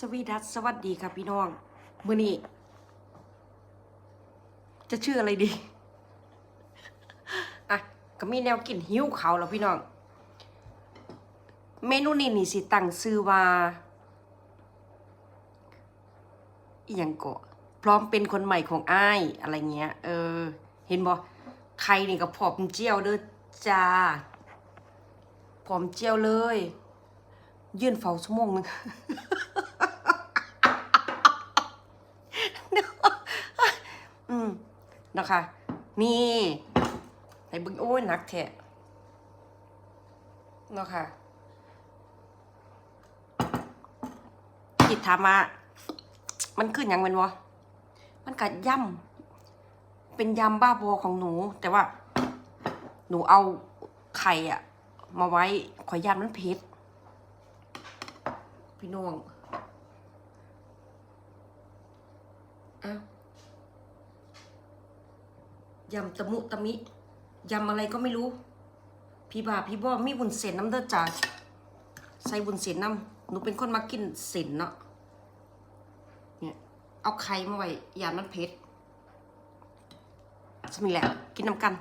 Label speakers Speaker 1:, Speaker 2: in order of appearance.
Speaker 1: สวีดัสสวัสดีครับพี่น้องมือนี้ จะชื่ออะไรดีอะก็มีแนวกินหิ้วเขาแล้วพี่น้อง เมนูนี้นี่สิตั้งชื่อว่าอีหยังก็พร้อมเป็นคนใหม่ของอ้ายอะไรเงี้ย เออ เห็นบ่ไข่นี่ก็พร้อมเจียวเด้อจ้าพร้อมเจียวเลย ยืนเฝ้าชั่วโมงนึง อืม นะคะ นี่ไหนบึงโอ้ยนักแท้เนาะค่ะคิดถามว่ามันขึ้นยังเป็นวะมันกัดย่ำเป็นยำบ้าบอของหนู แต่ว่า หนูเอาไข่อะมาไว้ขอยานมันเผ็ดพี่น้องอ้าว ยำตะมุตะมิยำอะไรก็ไม่รู้ พี่บาพี่บอมีบุญเส้นน้ำเด้อจ้าใส่บุญเส้นน้ำหนูเป็นคนมากินเส้นเนาะเนี่ยเอาไข่มาไว้ยานมันเผ็ดสมิแล้วกินน้ำกัน